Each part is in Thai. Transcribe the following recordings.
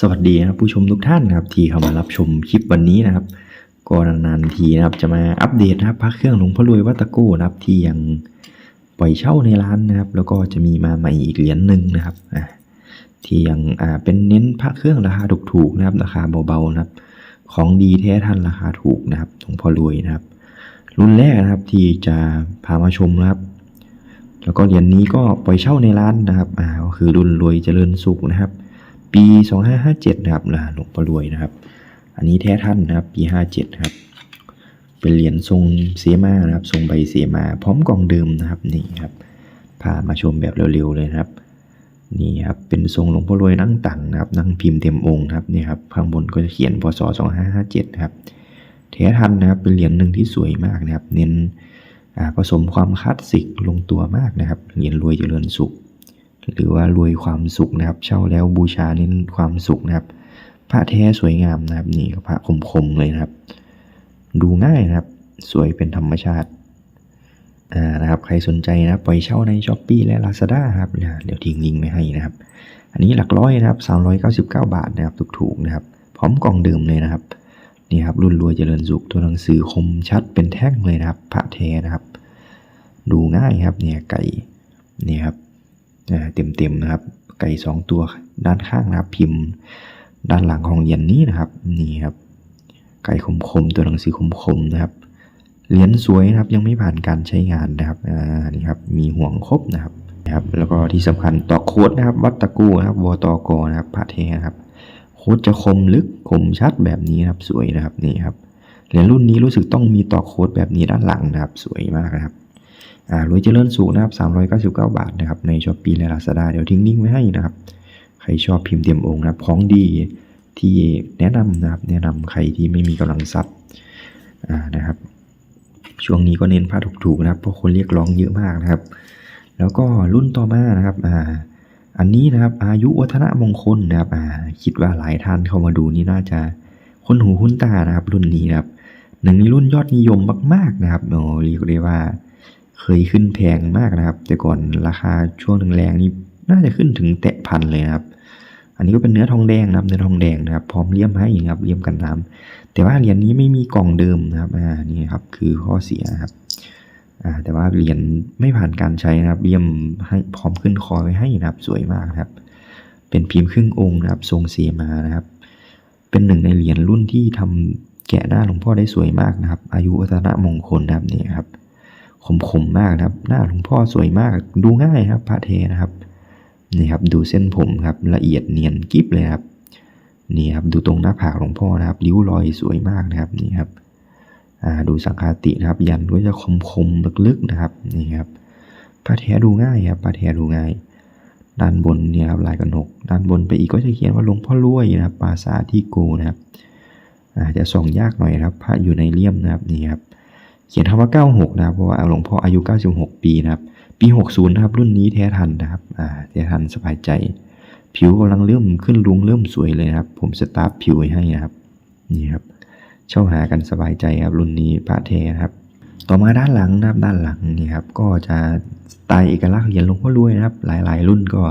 สวัสดีนะครับผู้ชมทุกท่านนะครับที่เข้ามารับชมคลิปวันนี้นะครับก็นานๆทีนะครับจะมาอัปเดตนะครับพระเครื่องหลวงพ่อรวยวัตโก้นะครับที่ยังปล่อยเช่าในร้านนะครับ แล้วก็จะมีมาใหม่อีกเหรียญหนึ่งนะครับที่ยังอ่าเป็นเน้นพระเครื่องราคาถูกๆนะครับ ราคาเบาๆนะครับ ของดีแท้ทันราคาถูกนะครับหลวงพ่อรวยนะครับ รุ่นแรกนะครับที่จะพามาชมนะครับ แล้วก็เหรียญนี้ก็ปล่อยเช่าในร้านนะครับอ่าก็คือรุ่นรวยเจริญสุขนะครับ ปี 2557 นะครับนะหลวงพ่อรวยนะครับ อันนี้แท้ท่านนะครับ ปี 57 ครับ เป็นเหรียญทรงเสียมานะครับ ทรงใบเสียมา พร้อมกล่องเดิมนะครับนี่ครับ พามาชมแบบเร็วๆเลยนะครับ นี่ครับ เป็นทรงหลวงพ่อรวยนั่งตังนะครับ นั่งพิมพ์เต็มองค์นะครับนี่ครับ ข้างบนก็จะเขียนพศ 2557 ครับ แท้ทันนะครับ เป็นเหรียญหนึ่งที่สวยมากนะครับ เน้นผสมความคลาสสิกลงตัวมากนะครับ เหรียญรวยเจริญสุข หรือว่ารวยความสุขนะครับ เช่าแล้วบูชาเน้นความสุขนะครับ พระแท้สวยงามนะครับ นี่พระคมๆเลยนะครับ ดูง่ายนะครับ สวยเป็นธรรมชาติอ่านะครับ ใครสนใจนะปล่อยเช่าใน s h อ p e e และ Lazada ครับเดี๋ยวเดี๋ยวทิ้งลิงก์ไว้ให้นะครับ อันนี้หลักร้อยนะครับ399 บาทนะครับถูกๆนะครับ พร้อมกล่องเดิมเลยนะครับนี่ครับรุ่นรวยเจริญสุขตัวหนังสือคมชัดเป็นแท่งเลยนะครับ พระแท้นะครับ ดูง่ายครับเนี่ยไก่เนี่ยครับ เต็มๆนะครับ ไก่สองตัวด้านข้างนะครับ พิมพ์ ด้านหลังของเหรียญนี้นะครับนี่ครับไก่คมๆตัวหนังสือคมๆนะครับเหรียญสวยนะครับยังไม่ผ่านการใช้งานนะครับอ่านี่ครับมีห่วงครบนะครับนะครับแล้วก็ที่สำคัญต่อโคดนะครับ วัดตะกู้นะครับวตกนะครับพระเทนะครับโคดจะคมลึกคมชัดแบบนี้นะครับสวยนะครับนี่ครับเหรียญรุ่นนี้รู้สึกต้องมีต่อโคดแบบนี้ด้านหลังนะครับ สวยมากนะครับ รวยเจริญสูงนะครับ 399 บาทนะครับ ในช้อปปี้และลาซาด้าเดี๋ยวทิ้งลิงก์ไว้ให้นะครับ ใครชอบพิมพ์เตรียมองค์นะครับ ของดีที่แนะนำนะครับ แนะนำใครที่ไม่มีกำลังทรัพย์นะครับ ช่วงนี้ก็เน้นผ้าถูกๆนะครับ เพราะคนเรียกร้องเยอะมากนะครับ แล้วก็รุ่นต่อมานะครับ อ่า อันนี้นะครับ อายุวัฒนมงคลนะครับ อ่า คิดว่าหลายท่านเข้ามาดูนี่น่าจะคนหูคุ้นตานะครับ รุ่นนี้นะครับ หนึ่งในรุ่นยอดนิยมมาก ๆนะครับโอ้เรียกได้ว่า เคยขึ้นแพงมากนะครับ แต่ก่อนราคาช่วงแรงๆนี่น่าจะขึ้นถึงแตะพันเลยนะครับ อันนี้ก็เป็นเนื้อทองแดงนะครับ เนื้อทองแดงนะครับ พร้อมเลี่ยมให้นะครับเลี่ยมกันน้ำแต่ว่าเหรียญนี้ไม่มีกล่องเดิมนะครับ อ่า นี่ครับ คือข้อเสียครับ อ่า แต่ว่าเหรียญไม่ผ่านการใช้นะครับ เลี่ยมให้พร้อมขึ้นคอไว้ให้นะครับ สวยมากครับ เป็นพิมพ์ครึ่งองค์นะครับ ทรงเสียมานะครับ เป็นหนึ่งในเหรียญรุ่นที่ทำแกะหน้าหลวงพ่อได้สวยมากนะครับ อายุวัฒนมงคลนะครับนี่ครับ คมๆมากนะครับ หน้าหลวงพ่อสวยมาก ดูง่ายครับพระเทนะครับนี่ครับดูเส้นผมครับละเอียดเนียนกิ๊บเลยครับนี่ครับดูตรงหน้าผากหลวงพ่อนะครับริ้วรอยสวยมากนะครับนี่ครับดูสังฆาตินะครับ ยันก็จะคมๆลึกๆนะครับนี่ครับพระเทดูง่ายครับพระเทดูง่าย ด้านบนเนี่ยครับลายกระหนก ด้านบนไปอีกก็จะเขียนว่าหลวงพ่อรวยนะครับปราสาที่โกนะครับอาจจะส่องยากหน่อยครับ พระอยู่ในเลี่ยมนะครับนี่ครับ เขียนคำว่า 96 นะครับเพราะว่าหลวงพ่ออายุ 96 ปีนะครับ ปี 60 นะครับ รุ่นนี้แท้ทันนะครับอ่าแท้ทันสบายใจ ผิวกำลังเริ่มขึ้นลุงเริ่มสวยเลยนะครับ ผมสตาร์ฟผิวให้นะครับนี่ครับเช่าหากันสบายใจครับรุ่นนี้พระเทนะครับ ต่อมาด้านหลังนะครับด้านหลังนี่ครับก็จะสไตล์เอกลักษณ์เหรียญหลวงพ่อรวยนะครับ หลาย ๆ รุ่นก็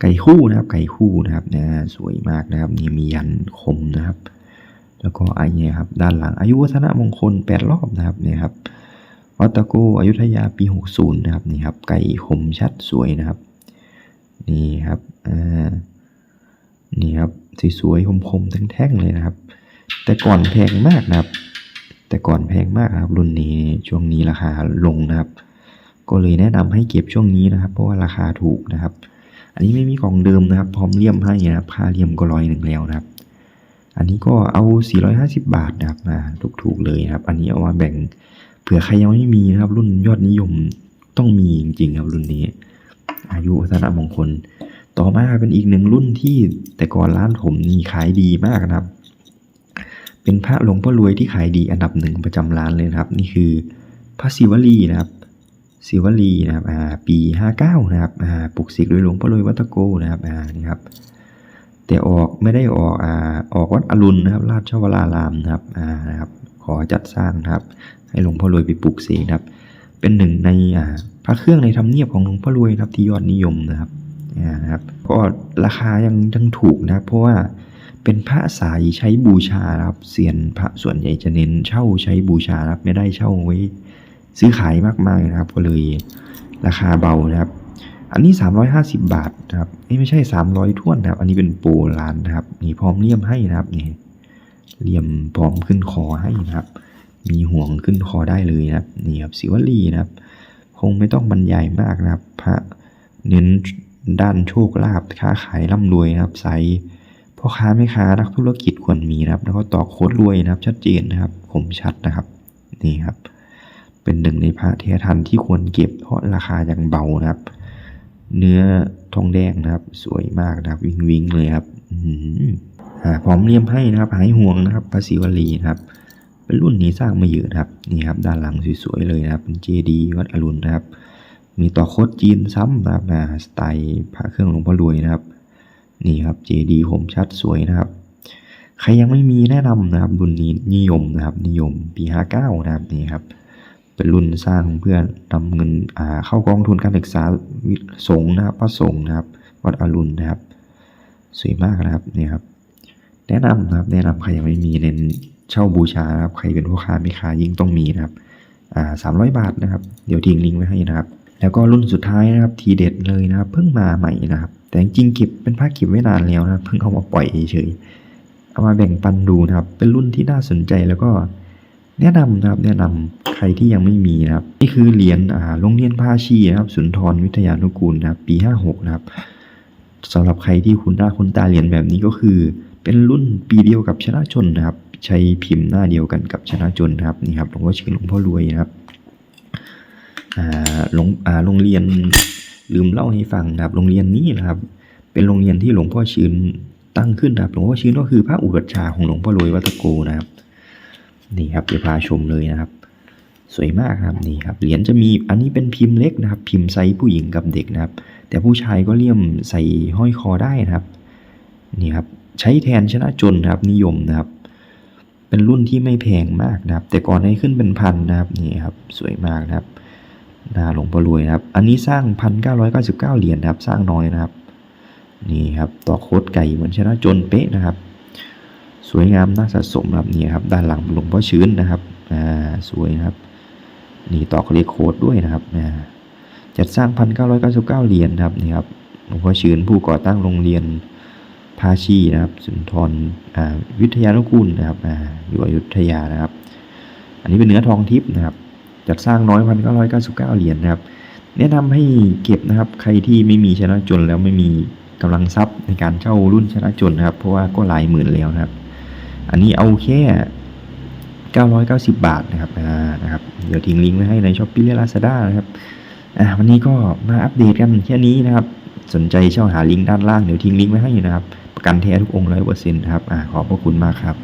ไก่คู่นะครับไก่คู่นะครับนะสวยมากนะครับนี่มียันคมนะครับ แล้วก็ไอเนี่ยครับด้านหลังอายุวัฒนมงคล 8 รอบนะครับเนี่ยครับวัตโกอยุธยาปี 60 นะครับนี่ครับไก่คมชัดสวยนะครับนี่ครับอ่านี่ครับสวยๆคมๆแท่งๆเลยนะครับ แต่ก่อนแพงมากนะครับ แต่ก่อนแพงมากนะครับ รุ่นนี้ช่วงนี้ราคาลงนะครับ ก็เลยแนะนำให้เก็บช่วงนี้นะครับ เพราะว่าราคาถูกนะครับ อันนี้ไม่มีกล่องเดิมนะครับ พร้อมเลี่ยมให้นะครับค่าเลี่ยมก็ร้อยหนึ่งแล้วนะครับ อันนี้ก็เอา 450 บาทนะครับมาถูกๆเลยนะครับ อันนี้เอามาแบ่งเผื่อใครยังไม่มีนะครับ รุ่นยอดนิยมต้องมีจริงๆครับรุ่นนี้ อายุวัฒนมงคล ต่อมาเป็นอีกหนึ่งรุ่นที่แต่ก่อนร้านผมนี่ขายดีมากนะครับ เป็นพระหลวงพ่อรวยที่ขายดีอันดับหนึ่งประจำร้านเลยนะครับ นี่คือพระศิวลีนะครับศิวลีนะครับอ่าปี 59 นะครับอ่าปลุกเสกโดยหลวงพ่อรวยวัตะโกนะครับอ่านี่ครับ แต่ออกไม่ได้ออกอ่าออกวัดอรุณนะครับราชวรารามนะครับอ่านะครับ ขอจัดสร้างนะครับ ให้หลวงพ่อรวยไปปลูกเสกนะครับ เป็นหนึ่งในอ่าพระเครื่องในธรรมเนียบของหลวงพ่อรวยนะครับที่ยอดนิยมนะครับอ่านะครับก็ราคายังยังถูกนะครับ เพราะว่าเป็นพระสายใช้บูชาครับเซียนพระส่วนใหญ่จะเน้นเช่าใช้บูชาครับไม่ได้เช่าไว้ซื้อขายมากมายนะครับ ก็เลยราคาเบานะครับ อันนี้ 350 บาทนะครับเอ้ยไม่ใช่ 300ท้วนนะครับ อันนี้เป็นโปรลานนะครับนี่พร้อมเลี่ยมให้นะครับนี่เลี่ยมพร้อมขึ้นคอให้นะครับ มีห่วงขึ้นคอได้เลยนะครับนี่ครับศิวลีนะครับ คงไม่ต้องบรรยายมากนะครับ พระเน้นด้านโชคลาภค้าขายร่ำรวยนะครับใสพ่อค้าแม่ค้านักธุรกิจควรมีนะครับ แล้วก็ตอกโคตรรวยนะครับ ชัดเจนนะครับคมชัดนะครับนี่ครับ เป็นหนึ่งในพระเททันที่ควรเก็บเพราะราคายังเบานะครับ เนื้อทองแดงนะครับ สวยมากนะครับ วิงวิงเลยครับอื้อหืออ่าพร้อมเลี่ยมให้นะครับ หายห่วงนะครับภาษีวลีนะครับ เป็นรุ่นนี้สร้างมาเยอะนะครับนี่ครับ ด้านหลังสวยๆเลยนะครับ เป็นเจดีวัดอรุณนะครับ มีต่อโคดจีนซ้ำนะครับนะสไตล์พระเครื่องหลวงพ่อรวยนะครับ นี่ครับเจดีคมชัดสวยนะครับ ใครยังไม่มีแนะนำนะครับรุ่นนี้นิยมนะครับ นิยมปี59นะครับนี่ครับ เป็นรุ่นสร้างของเพื่อนนำเงินอ่าเข้ากองทุนการศึกษาวิสงนะครับพระสงฆ์นะครับ วัดอรุณนะครับ สวยมากนะครับนี่ครับ แนะนำนะครับ แนะนำใครยังไม่มีเน้นเช่าบูชาครับ ใครเป็นพ่อค้าแม่ค้ายิ่งต้องมีนะครับอ่าสามร้อยบาทนะครับ เดี๋ยวทิ้งลิงก์ไว้ให้นะครับ แล้วก็รุ่นสุดท้ายนะครับ ทีเด็ดเลยนะครับ เพิ่งมาใหม่นะครับ แต่จริงๆเก็บเป็นผ้าเก็บไว้นานแล้วนะ เพิ่งเอามาปล่อยเฉยๆเอามาแบ่งปันดูนะครับ เป็นรุ่นที่น่าสนใจแล้วก็ แนะนำนะครับแนะนำใครที่ยังไม่มีนะครับนี่คือเหรียญอ่าโรงเรียนภาชีนะครับสุนทรวิทยานุกูลนะครับปี56นะครับสำหรับใครที่คุณหน้าคุณตาเหรียญแบบนี้ก็คือ เป็นรุ่นปีเดียวกับชนะชนนะครับ ใช้พิมพ์หน้าเดียวกันกับชนะชนนะครับนี่ครับหลวงพ่อชื่อหลวงพ่อรวยนะครับอ่าโรงอ่าโรงเรียนลืมเล่าให้ฟังนะครับ โรงเรียนนี้นะครับ เป็นโรงเรียนที่หลวงพ่อชื้นตั้งขึ้นนะครับหลวงพ่อชื้นก็คือพระอุปัชฌาย์ของหลวงพ่อรวยวัตโกนะครับ นี่ครับเดี๋ยวพาชมเลยนะครับ สวยมากครับนี่ครับเหรียญจะมีอันนี้เป็นพิมพ์เล็กนะครับ พิมพ์ไซส์ผู้หญิงกับเด็กนะครับ แต่ผู้ชายก็เลี่ยมใส่ห้อยคอได้นะครับนี่ครับใช้แทนชนะจนนะครับนิยมนะครับ เป็นรุ่นที่ไม่แพงมากนะครับ แต่ก่อนให้ขึ้นเป็นพันนะครับนี่ครับสวยมากนะครับหนาหลวงพ่อรวยนะครับ อันนี้สร้างพันเก้าร้อยเก้าสิบเก้าเหรียญนะครับ สร้างน้อยนะครับนี่ครับต่อโคดไก่เหมือนชนะจนเป๊ะนะครับ สวยงามน่าสะสมครับนี่ครับ ด้านหลังหลวงพ่อชื้นนะครับอ่าสวยนะครับนี่ต่อเลขโคดด้วยนะครับจัดสร้างพันเก้าร้อยเก้าสิบเก้าเหรียญนะครับนี่ครับหลวงพ่อชื้นผู้ก่อตั้งโรงเรียนภาชีนะครับสุนทรอ่าวิทยานุกูลนะครับอ่าอยู่อยุธยานะครับ อันนี้เป็นเนื้อทองทิพย์นะครับ จัดสร้างน้อยพันเก้าร้อยเก้าสิบเก้าเหรียญนะครับ แนะนำให้เก็บนะครับ ใครที่ไม่มีชนะจนแล้วไม่มีกำลังทรัพย์ในการเช่ารุ่นชนะจนนะครับ เพราะว่าก็หลายหมื่นแล้วนะครับ อันนี้เอาแค่ 990 บาทนะครับอ่านะครับ เดี๋ยวทิ้งลิงก์ไว้ให้ในช้อปปี้และลาซาด้านะครับอ่าวันนี้ก็มาอัปเดตกันแค่นี้นะครับ สนใจเช่าหาลิงก์ด้านล่างเดี๋ยวทิ้งลิงก์ไว้ให้นะครับ ประกันแท้ทุกองค์ร้อยเปอร์เซ็นต์ครับอ่าขอบพระคุณมากครับ